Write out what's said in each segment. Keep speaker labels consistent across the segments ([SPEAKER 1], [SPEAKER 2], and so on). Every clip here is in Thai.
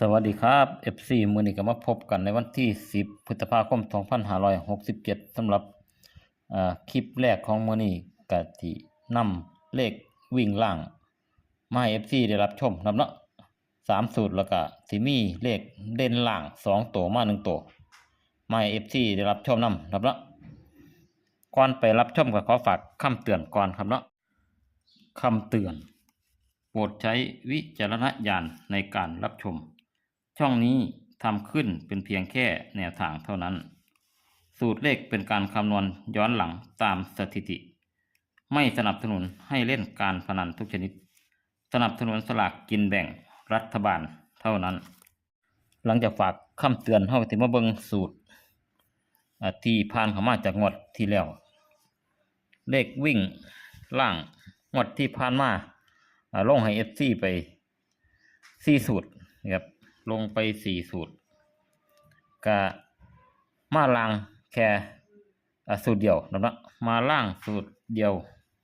[SPEAKER 1] สวัสดีครับ FC มือนี้ก็มาพบกันในวันที่ 10 พฤษภาคม 2567สำหรับอ่าคลิปแรกของมือนี้ก็ที่นำเลขวิ่งล่างมาให้ FC ได้รับชมนำเนาะสามสูตรแล้วก็สิมีเลขเด่นล่างสองตัวมาหนึ่งตัวมาให้ FC ได้รับชมนำนำเนาะก่อนไปรับชมก็ขอฝากคำเตือนก่อนครับเนาะคำเตือน โปรดใช้วิจารณญาณในการรับชม ช่องนี้ทำขึ้นเป็นเพียงแค่แนวทางเท่านั้น สูตรเลขเป็นการคำนวณย้อนหลังตามสถิติ ไม่สนับสนุนให้เล่นการพนันทุกชนิด สนับสนุนสลากกินแบ่งรัฐบาลเท่านั้น หลังจากฝากคำเตือนเฮาสิมาเบิงสูตรที่ผ่านเข้ามาจากงวดที่แล้ว เลขวิ่งล่างงวดที่ผ่านมาอ่าลงให้ FC ไปสี่สูตรนะครับ ลงไปสี่สูตรก็มาล่างแค่สูตรเดียวนะครับมาล่างสูตรเดียว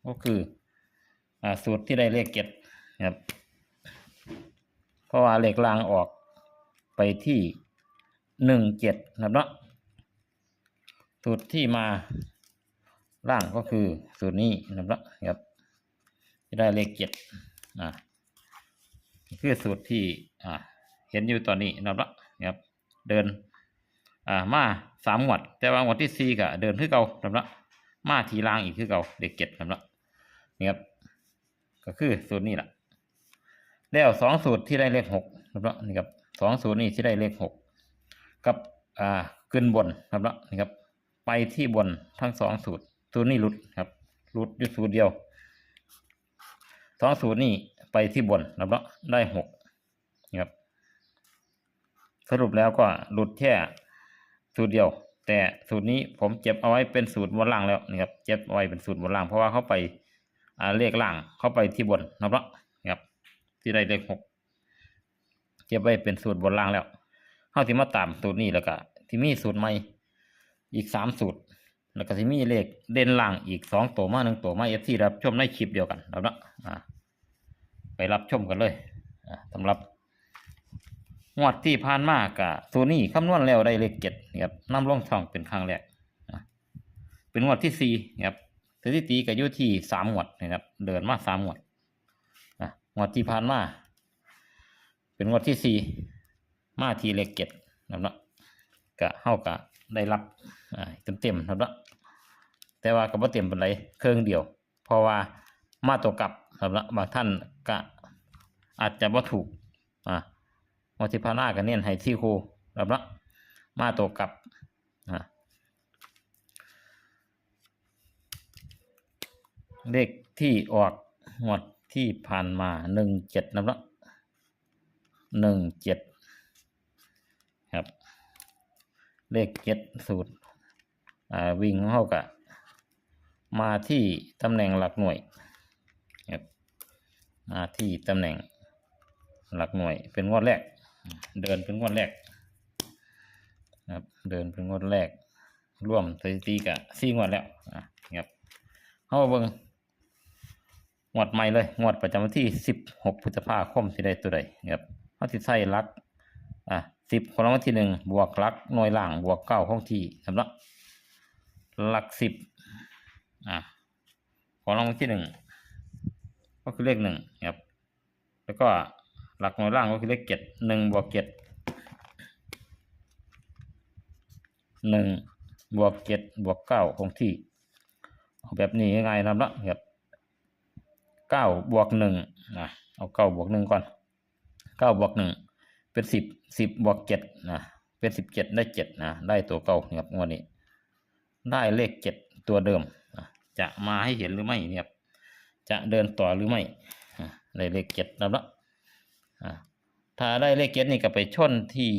[SPEAKER 1] ก็คืออสูตรที่ได้เลขเจ็ดครับเพราะว่าเลขล่างออกไปที่หนึ่งเจ็ดนะครับเนาะสูตรที่มาล่างก็คือสูตรนี้นะครับเนาะครับจะได้เลขเจ็ดอ่าคือสูตรที่อ่า เห็นอยู่ตอนนี้นะครับเนะครับ เดินอ่ามาสามหวด แต่ว่าหวดที่สี่ก็เดินคือเก่านะครับมาทีล่างอีกคือเก่าเลขเจ็ดนะครับนี่ครับ ก็คือสูตรนี้แหละแล้วสองสูตรที่ได้เลขหกนะครับนี่ครับสองสูตรนี้ที่ได้เลขหกกับอ่าขึ้นบนนะครับนี่ครับ ไปที่บนทั้งสองสูตรสูตรนี้หลุดครับหลุดอยู่สูตรเดียวสองสูตรนี้ไปที่บนนะครับได้หกนี่ครับ สรุปแล้วก็หลุดแค่สูตรเดียว แต่สูตรนี้ผมเก็บเอาไว้เป็นสูตรบนล่างแล้วนี่ครับเก็บเอาไว้เป็นสูตรบนล่าง เพราะว่าเขาไปอ่าเลขล่างเข้าไปที่บนนะครับนี่ครับ ที่ได้เลขหกเก็บไว้เป็นสูตรบนล่างแล้วเขาที่มาตามสูตรนี้แล้วก็ที่มีสูตรใหม่อีกสามสูตร แล้วก็ที่มีเลขเด่นล่างอีกสองตัวมาหนึ่งตัวมาเอฟซีรับชมในคลิปเดียวกันนะอ่าไปรับชมกันเลยอ่าสำหรับ งวดที่ผ่านมากะสูตรนี้คำนวณแล้วได้เลขเจ็ดนะครับน้ำลงช่องเป็นครั้งแรกเป็นงวดที่สี่นะครับสถิติก็อยู่ที่สามงวดนะครับ เดินมาสามงวดอะงวดที่ผ่านมา เป็นงวดที่สี่มาทีเลขเก็ดนะครับเนาะกะเฮากะได้รับเต็มเต็มนะครับเนาะแต่ว่าก็บ่เต็มเป็นไรเครื่องเดียว เพราะว่ามาตัวกลับนะครับเนาะบางท่านกะอาจจะบ่ถูกอ่า งวดที่ผ่านาก็เน้นให้ที่ครูนะครับนาะมาตัวกลับเลขที่ออกงวดที่ผ่านมาหนึ่งเจ็ดนะครับหนึ่งเจ็ดครับ เลขเจ็ดสูตรอ่าวิ่งเข้ากับมาที่ตำแหน่งหลักหน่วยครับมาที่ตำแหน่งหลักหน่วยเป็นงวดแรก เดินเป็นงวดแรกครับ เดินเป็นงวดแรก ร่วมสถิติกับสี่งวดแล้วอะครับเข้ามาเบิ่งงวดใหม่เลยงวดประจำวันที่16พฤษภาคมสิได้ตัวใดนะครับเขาสิใส่หลักอะ10ของรางวัลที่หนึ่งบวกหลักหน่วยล่างบวกเก้าของที่สำหรับหลักสิบอะของรางวัลที่หนึ่งก็คือเลขหนึ่งนะครับ แล้วก็ หลักหน่วยล่างก็คือเลขเจ็ดหนึ่งบวกเจ็ดหนึ่งบวกเจ็ดบวกเก้าของที่เอาแบบนี้ง่ายๆนะครับบเก้าบวกหนึ่งนะเอาเก้าบวกหนึ่งก่อนเก้าบวกหนึ่งเป็นสิบสิบบวกเจ็ดนะเป็นสิบเจ็ดได้เจ็ดนะได้ตัวเก้าครับงวดนี้ ได้เลขเจ็ดตัวเดิมจะมาให้เห็นหรือไม่เนี่ยบจะเดินต่อหรือไม่ได้เลขเจ็ดแล้วละอะ ถ้าได้เลขเจ็ดนี่ก็ไปชนที่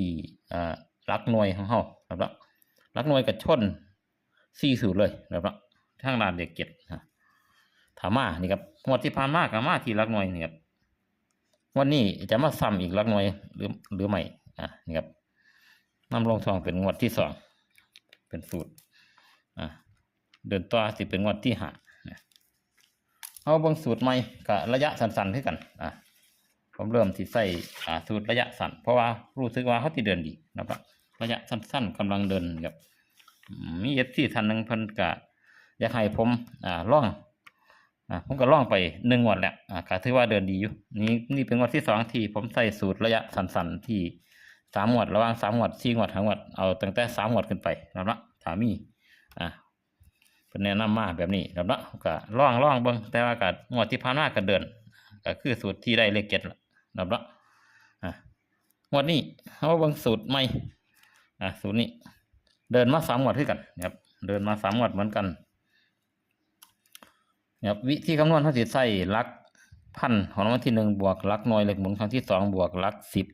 [SPEAKER 1] อ่าลักหน่วยของเขาครับละลักหน่วยกับชนสี่สูตรเลยครับละทางด้านเลขเจ็ดนะถามมานี่ครับงวดที่ผ่านมากับมาที่ลักหน่วยนี่ครับวันนี้จะมาซ้ำอีกลักหน่วยหรือหรือไม่อะนี่ครับนำลงทองเป็นงวดที่สองเป็นสูตรอะเดินต่อสิเป็นงวดที่ห้าเอาบางสูตรใหม่กับระยะสั้นๆขึ้กันอะ ผมเริ่มที่ใส่อ่าสูตรระยะสั้นเพราะว่ารู้สึกว่าเขาที่เดินดีนะครับระยะสั้น ๆกำลังเดินครับมีเอฟซีท่านหนึ่งพิ่นกะอยากให้ผมอ่าล่องอ่าผมก็ล่องไปหนึ่งวันแล้วอ่าก็ถือว่าเดินดีอยู่นี่นี่เป็นวันที่สองที่ผมใส่สูตรระยะสั้นๆที่สามงวดระหว่างสามงวดสี่งวดห้างวดเอาตั้งแต่สามงวดขึ้นไปนะครับถามีอ่าเป็นแนะนำมาแบบนี้นะครับก็ล่องล่องเบิ่งแต่ว่าก็งวดที่ผ่านมาก็เดินก็คือสูตรที่ได้เลขเจ็ดละ ครับเนาะอะงวดนี้เอามาเบิ่งสูตรใหม่อะสูตรนี้ เดินมาสามงวดคือกันนะครับเดินมาสามงวดเหมือนกันนะครับวิธีคำนวณเขาสิใส่ลักพันของรางวัลที่หนึ่งบวกลักหน่วยเหลขหมุนครั้งที่สองบวกลักสิบ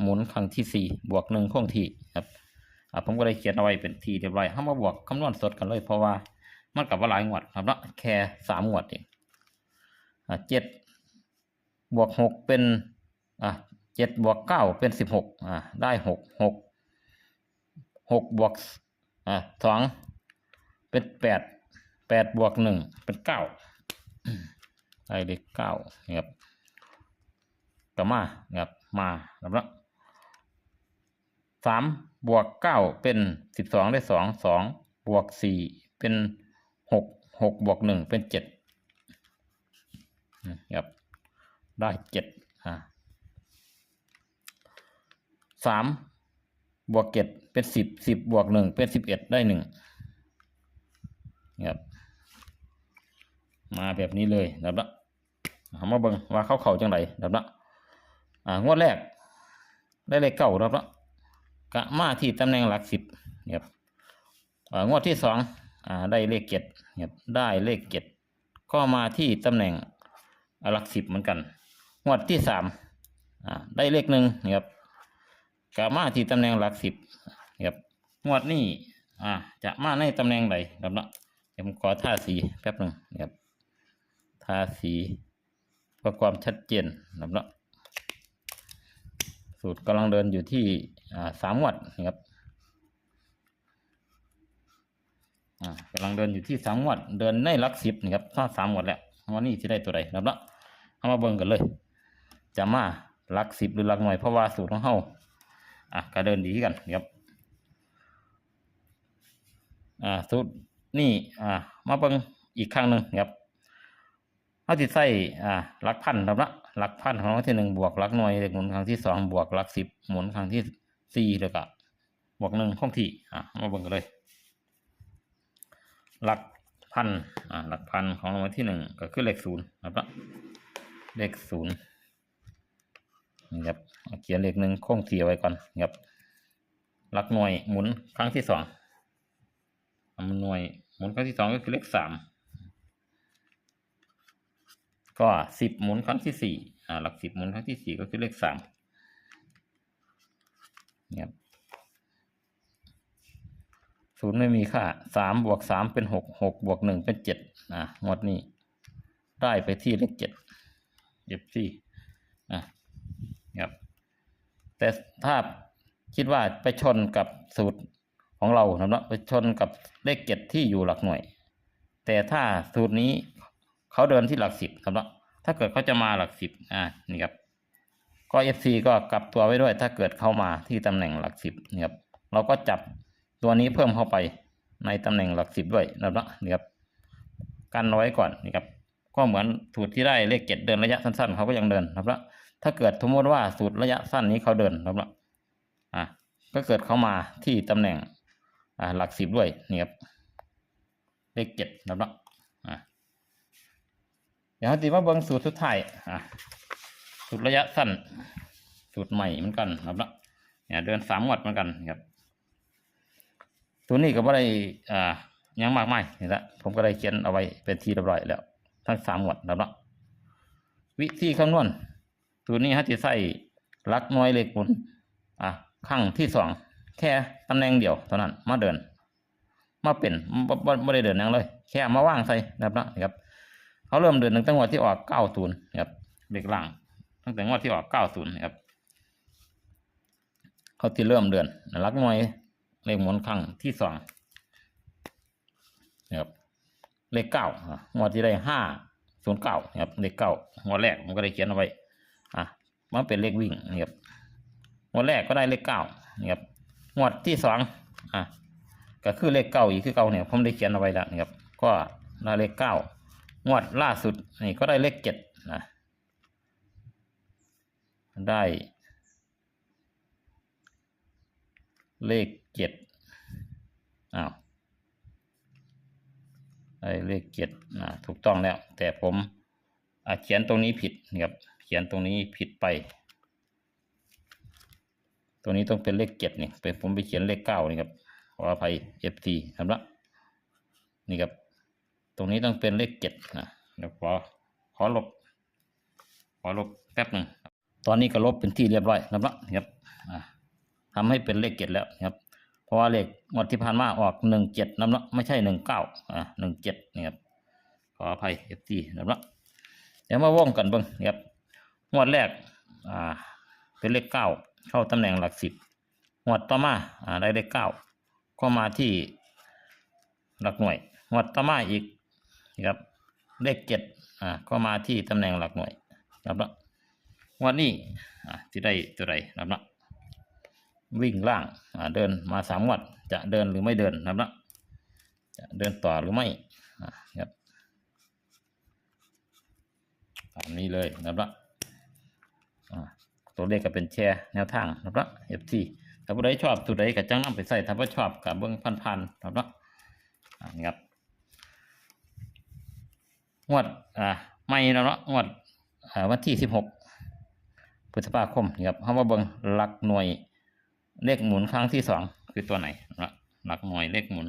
[SPEAKER 1] หมุนครั้งที่สี่บวกหนึ่งคงที่ครับอะผมก็ได้เขียนเอาไว้เป็นทีเรียบร้อยเขามาบวกคำนวณสดกันเลย เพราะว่ามันกับว่าหลายงวดครับเนาะแค่สามงวดเองอ่าเจ็ดบวกหกเป็น อ่าเจ็ดบวกเก้าเป็นสิบหกอ่าได้หกหกหกบวกอ่าสองเป็นแปดแปดบวกหนึ่งเป็นเก้าได้เลขเก้านะครับก็มานะครับมาครับเนาะสามบวกเก้าเป็นสิบสองได้สองสองบวกสี่เป็นหกหกบวกหนึ่งเป็นเจ็ดอืมครับได้เจ็ดอ่า สามบวกเจ็ดเป็นสิบสิบบวกหนึ่งเป็นสิบเอ็ดได้หนึ่งครับมาแบบนี้เลยนะครับละเอามาเบิงว่าเขาเข่าจังไรนะครับละอ่างวดแรก ได้เลขเก้านะครับละกะมาที่ตำแหน่งหลักสิบครับอ่างวดที่สองอ่าได้เลขเจ็ดครับได้เลขเจ็ดก็มาที่ตำแหน่งหลักสิบเหมือนกัน งวดที่สามอ่าได้เลขหนึ่งครับ กลับมาที่ตำแหน่งหลักสิบครับงวดนี้อ่าจะมาในตำแหน่งใดครับเนาะเดี๋ยวผมขอท่าสีแป๊บหนึ่งครับท่าสีเพื่อความชัดเจนครับเนาะสูตรกำลังเดินอยู่ที่อ่าสามงวดนะครับอ่ากำลังเดินอยู่ที่สามงวดเดินในหลักสิบนี่ครับถ้าสามงวดแล้ววันนี้จะได้ตัวใดนะครับเนาะเอามาเบิ่งกันเลย จะมาหลักสิบหรือหลักหน่วยเพราะว่าสูตรของเฮา อะก็เดินดีกันครับอ่าสูตรนี่อ่ามาเบิ่งอีกครั้งหนึ่งครับเฮาสิดใส่อ่าหลักพันครับเนาะหลักพันของรางที่หนึ่งบวกหลักหน่วยเลขหมุนครั้งที่สองบวกหลักสิบหมุนครั้งที่สี่แล้วก็บวกหนึ่งคงที่อะเอามาเบิ่งกันเลยหลักพันอ่าหลักพันของรางวัลที่หนึ่งก็คือเลขศูนย์ครับเลขศูนย์ ครับเขียนเลขหนึ่งคงเสียไว้ก่อนครับหลักหน่วยหมุนครั้งที่สองหน่วยหมุนครั้งที่สองก็คือเลขสามก็สิบหมุนครั้งที่สี่อ่าหลักสิบหมุนครั้งที่สี่ก็คือเลขสามครับศูนย์ไม่มีค่าสามบวกสามเป็นหกหกบวกหนึ่งเป็นเจ็ดอะงวดนี้ได้ไปที่เลขเจ็ดเจ็บที่อะ ครับแต่ถ้าคิดว่าไปชนกับสูตรของเรานะครับไปชนกับเลขเจ็ดที่อยู่หลักหน่วย แต่ถ้าสูตรนี้เขาเดินที่หลักสิบครับเนาะถ้าเกิดเขาจะมาหลักสิบอะนี่ครับก็เอฟซีก็กลับตัวไว้ด้วย ถ้าเกิดเข้ามาที่ตำแหน่งหลักสิบนี่ครับเราก็จับตัวนี้เพิ่มเข้าไปในตำแหน่งหลักสิบด้วยนะครับนี่ครับกันเอาไว้ก่อนนี่ครับก็เหมือนสูตรที่ได้เลขเจ็ดเดินระยะสั้นๆเขาก็ยังเดินนะครับ ถ้าเกิดสมมติว่าสูตรระยะสั้นนี้เขาเดินครับอะก็เกิดเข้ามาที่ตำแหน่งอ่าหลักสิบด้วยนี่ครับเลขเจ็ดนะครับอะเดี๋ยวเราตีมาเบิ้งสูตรสุดท้ายอะสูตรระยะสั้น สูตรใหม่เหมือนกันนะครับเนี่ยเดินสามงวดเหมือนกันครับตัวนี้ก็บ่ได้อ่ายังมากมายนี่ละผมก็ได้เขียนเอาไว้เป็นทีเรียบร้อยแล้ว ทั้งสามหมวดแล้วเนาะวิธีคำนวณ ตัวนี้ฮะจะใส่ลักหน่วยเลขหมุนอะขั้งที่สองแค่ตำแหน่งเดียวเท่านั้นมาเดิน มาเป็นบ่บ่ไม่ได้เดินหยังเลย แค่มาว่างใส่นะครับเนะครับเขาเริ่มเดินตั้งแต่งวดที่ออกเก้าศูนย์ครับเลขล่างตั้งแต่งวดที่ออกเก้าศูนย์ครับเขาที่เริ่มเดินลักหน่วยเลขหมุนครั้งที่สองนะครับเลขเก้าอะงวดที่ได้ห้าศูนย์เก้านะครับเลขเก้างวดแรกผมก็ได้เขียนเอาไว้ อะมันเป็นเลขวิ่งนี่ครับงวดแรกก็ได้เลขเก้านี่ครับงวดที่สองอะก็คือเลขเก้าอีกคือเก้าเนี่ยผมได้เขียนเอาไว้แล้วนี่ครับ ก็ได้เลขเก้างวดล่าสุดนี่ก็ได้เลขเจ็ดนะได้เลขเจ็ดอ้าวได้เลขเจ็ดนะถูกต้องแล้ว แต่ผมอะเขียนตรงนี้ผิดนะครับ เขียนตรงนี้ผิดไปตัวนี้ต้องเป็นเลขเจ็ดนี่เป็นผมไปเขียนเลขเก้านี่ครับขออภัย FT ครับละนี่ครับ ตรงนี้ต้องเป็นเลขเจ็ดนะเดี๋ยวขอขอลบ ขอลบแป๊บหนึ่งตอนนี้ก็ลบเป็นที่เรียบร้อยครับละครับอ่าทำให้เป็นเลขเจ็ดแล้วครับ เพราะว่าเลขงวดที่ผ่านมาออกหนึ่งเจ็ดนะละไม่ใช่หนึ่งเก้าอ่าหนึ่งเจ็ดนี่ครับขออภัย FT นะละเดี๋ยวมาว่องกันบิ้งครับ งวดแรกอ่าเป็นเลขเก้าเข้าตำแหน่งหลักสิบงวดต่อมาอ่าได้เลขเก้าก็มาที่หลักหน่วยงวดต่อมาอีกนะครับเลขเจ็ดอ่าก็มาที่ตำแหน่งหลักหน่วยนะครับละงวดนี้อ่าที่ได้ตัวใดนะครับละวิ่งล่างอ่าเดินมาสามงวดจะเดินหรือไม่เดินนะครับละจะเดินต่อหรือไม่อ่าครับตามนี้เลยนะครับละ ตัวเลขก็เป็นแชร์แนวทางนะครับ FT ถ้าผู้ใดชอบตัวใดก็จังนำไปใส่ถ้าบ่ชอบก็เบิ่งพันๆนะครับอ่านี่ครับงวดอ่าไม่แล้วเนาะงวดอ่าวันที่สิบหกพฤษภาคมนี่ครับเฮามาเบิ่งหลักหน่วยเลขหมุนครั้งที่สองคือตัวไหนนะหลักหน่วยเลขหมุน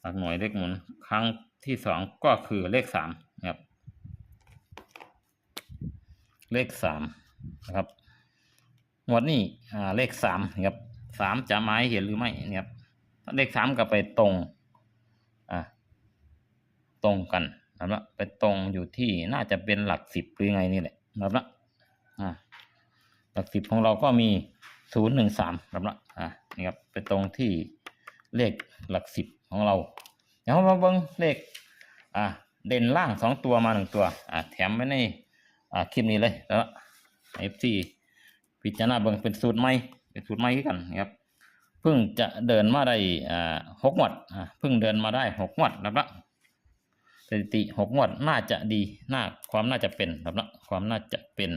[SPEAKER 1] หลักหน่วยเลขหมุน ครั้งที่สองก็คือเลขสามนะครับ เลขสาม นะครับงวดนี้อ่าเลขสามนะครับสามจะหมายเห็นหรือไม่นะครับเลขสามก็ไปตรงอ่าตรงกันนะครับไปตรงอยู่ที่น่าจะเป็นหลักสิบหรือไงนี่แหละนะครับนะอ่าหลักสิบของเราก็มีศูนย์หนึ่งสามนะครับนะอ่านี่ครับไปตรงที่เลขหลักสิบของเราเดี๋ยวมาเบิ่งเลขอ่าเด่นล่างสองตัวมาหนึ่งตัวอ่าแถมไว้ในอ่าคลิปนี้เลยแล้ว เอฟซีพิจารณาเบิ่งเป็นสูตรใหม่เป็นสูตรใหม่คือกันนะครับเพิ่งจะเดินมาได้อ่าหกงวดอ่าเพิ่งเดินมาได้หกงวดนะครับสถิติหกงวดน่าจะดีน่าความน่าจะเป็นนะครับความน่าจะเป็น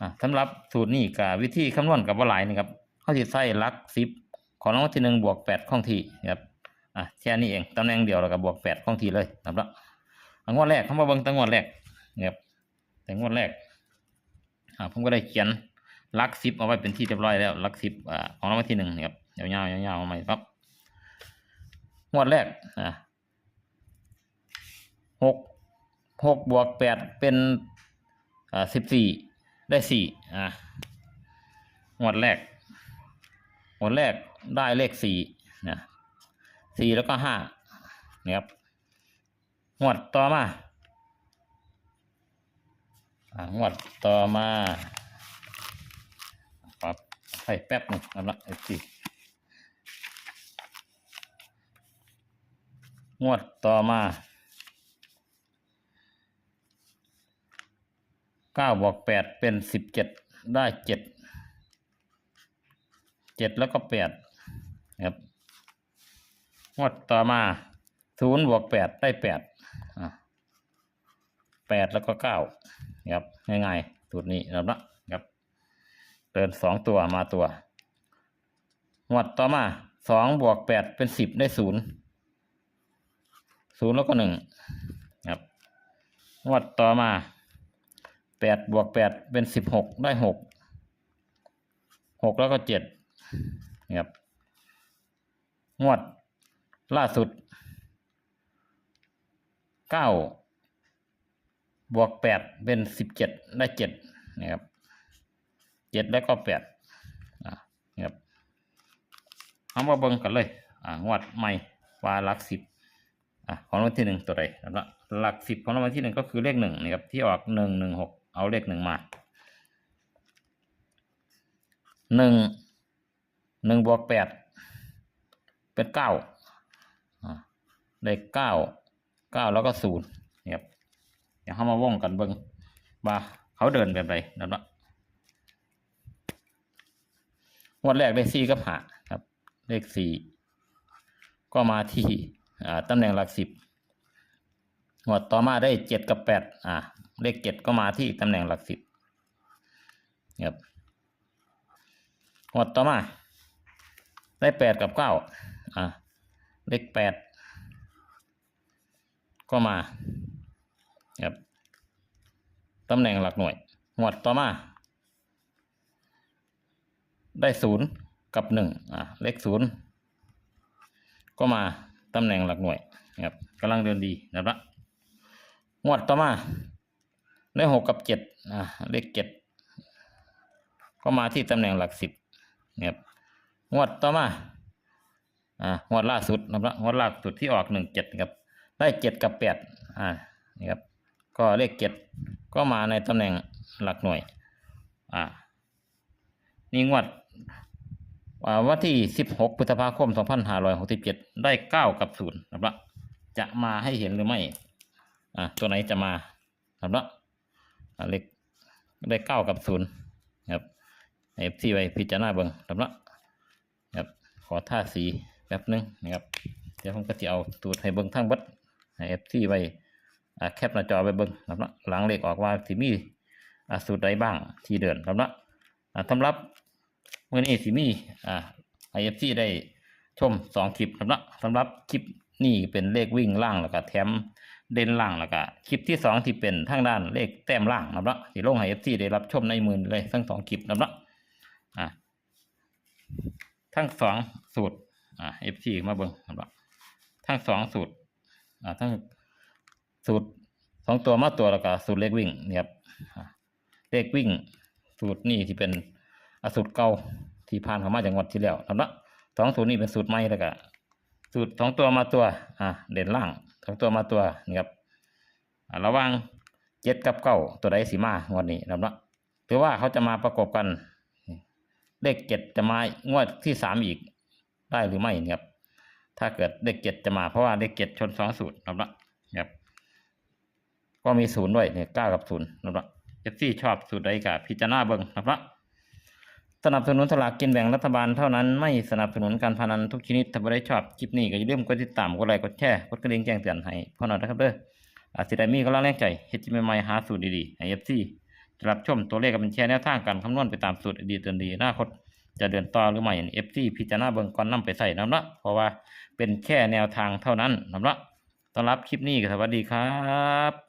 [SPEAKER 1] อ่าสำหรับสูตรนี้กับวิธีคำนวณกับว่าหลายนะครับเขาจะใส่หลักสิบของรางวัลที่หนึ่งบวกแปดข้องทีนะครับอ่าแค่นี้เองตำแหน่งเดียวแล้วก็บวกแปดข้องทีเลยนะครับอ่างวดแรกเข้ามาเบิ่งตั้งงวดแรกนะครับแต่งวดแรก ผมก็ได้เขียนลักซิปเอาไว้เป็นที่เรียบร้อยแล้วลักซิปอ่าของรางวัลที่หนึ่งนี่ครับยาวๆยาวๆมาใหม่ครับงวดแรกอ่าหกหกบวกแปดเป็นอ่าสิบสี่ได้สี่อ่างวดแรกงวดแรกได้เลขสี่นะสี่แล้วก็ห้านี่ครับงวดต่อมา งวดต่อมาครับให้แป๊บหนึงนะครับเอฟซีงวดต่อมาเก้าบวกแปดเป็นสิบเจ็ดได้เจ็ดเจ็ดแล้วก็แปดครับงวดต่อมาศูนย์บวกแปดได้แปดแปดแล้วก็เก้า ครับง่ายๆสูตรนี้นะครับนะครับเดินสองตัวมาตัวงวดต่อมาสองบวกแปดเป็นสิบได้ศูนย์ศูนย์แล้วก็หนึ่งครับงวดต่อมาแปดบวกแปดเป็นสิบหกได้หกหกแล้วก็เจ็ดครับงวดล่าสุดเก้า บวกแปดเป็นสิบเจ็ดได้เจ็ดนะครับเจ็ดแล้วก็แปดนะครับเอามาเบิ่งกันเลยอ่างวดใหม่ว่าหลักสิบอะของรางวัลที่หนึ่งตัวใดนะหลักสิบของรางวัลที่หนึ่งก็คือเลขหนึ่งนะครับที่ออกหนึ่งหนึ่งหกเอาเลขหนึ่งมาหนึ่งหนึ่งบวกแปดเป็นเก้าได้เก้าเก้าแล้วก็ศูนย์ เดี๋ยวเข้ามาว่องกันเบิ้งว่าเขาเดินแบบไรนั่นละงวดแรกได้สี่กับหาครับ เลขสี่ก็มาที่ตำแหน่งหลักสิบงวดต่อมาได้เจ็ดกับแปดอ่า เลขเจ็ดก็มาที่ตำแหน่งหลักสิบครับงวดต่อมา ได้แปดกับเก้าอ่า เลขแปดก็มา ครับตำแหน่งหลักหน่วยงวดต่อมา ได้ศูนย์กับหนึ่งอ่าเลขศูนย์ก็มาตำแหน่งหลักหน่วยครับกำลังเดินดีนะครับงวดต่อมา ได้หกกับเจ็ดอ่าเลขเจ็ดก็มาที่ตำแหน่งหลักสิบครับงวดต่อมาอ่างวดล่าสุดนะครับงวดล่าสุดที่ออกหนึ่งเจ็ดครับ ได้เจ็ดกับแปดอ่านี่ครับ ก็เลขเจ็ดก็มาในตำแหน่งหลักหน่วย อ่า นี่งวดอ่าวันที่สิบหกพฤษภาคมสองพันห้าร้อยหกสิบเจ็ดได้เก้ากับศูนย์นะครับจะมาให้เห็นหรือไม่ อ่าตัวไหนจะมานะครับอ่าเลขได้เก้ากับศูนย์ครับเอฟซีไว้พิจารณาเบิ่งนะครับครับ ขอท่าสีแป๊บนึงนะครับ เดี๋ยวผมก็จะเอาตูดให้เบิ้งทั้งบัดเอฟซีไว้ อ่าแคปหน้าจอไปเบิ้งครับเนาะหลังเลขออกว่าสิมีอ่าสูตรใดบ้างที่เดินครับเนาะอ่าสำหรับเมื่อนี้สิมีอ่าไอเอฟซีได้ชมสองคลิปครับเนาะสำหรับคลิปนี้เป็นเลขวิ่งล่างแล้วก็แถมเด่นล่างแล้วก็คลิปที่สองที่เป็นทางด้านเลขแต้มล่างนะเนาะที่ลงให้เอฟซีได้รับชมในมือเลยทั้งสองคลิปนะเนาะอ่าทั้งสองสูตรอ่า FT มาเบิ่งครับทั้งสองสูตรอ่าทั้ง สูตรสองตัวมาตัวแล้วก็สูตรเลขวิ่งนี่ครับเลขวิ่ง สูตรนี่ที่เป็นอสูตรเก่าที่ผ่านเข้ามาจากงวดที่แล้วครับเนาะสองสูตรนี้เป็นสูตรใหม่แล้วก็สูตรสองตัวมาตัว อ่าเด่นล่างสองตัวมาตัวนี่ครับระว่างเจ็ดกับเก้าตัวใดสีมางวดนี้ครับเนาะถือว่าเขาจะมาประกบกัน เลขเจ็ดจะมางวดที่สามอีกได้หรือไม่นะครับถ้าเกิดเลขเจ็ดจะมาเพราะว่าเลขเจ็ดชนสองสูตรนะครับนะครับ ก็มีศูนย์ด้วยเนี่ยเก้ากับศูนย์นะครับเอฟซีชอบสูตรใดกับพิจารณาเบิ้งนะครับสนับสนุนสลากกินแบ่งรัฐบาลเท่านั้นไม่สนับสนุนการพนันทุกชนิดถ้าไม่ได้ชอบคลิปนี้ก็อย่าลืมกดติดตามกดไลค์กดแชร์กดกระดิ่งแจ้งเตือนให้พ่อหน่อยนะครับเด้ออาจสิไดมีกำลังแรงใจเฮจิใหม่ๆหาสูตรดีๆให้เอฟซีจะรับชมตัวเลขกับเป็นแชร์แนวทางการคำนวณไปตามสูตรดีเตือนดีอนาคตจะเดินต่อหรือไม่เอฟซีพิจารณาเบิ่งก่อนนำไปใส่น้ำละเพราะว่าเป็นแค่แนวทางเท่านั้นน้ำละต้อนรับคลิปนี้ก็สวัสดีครับ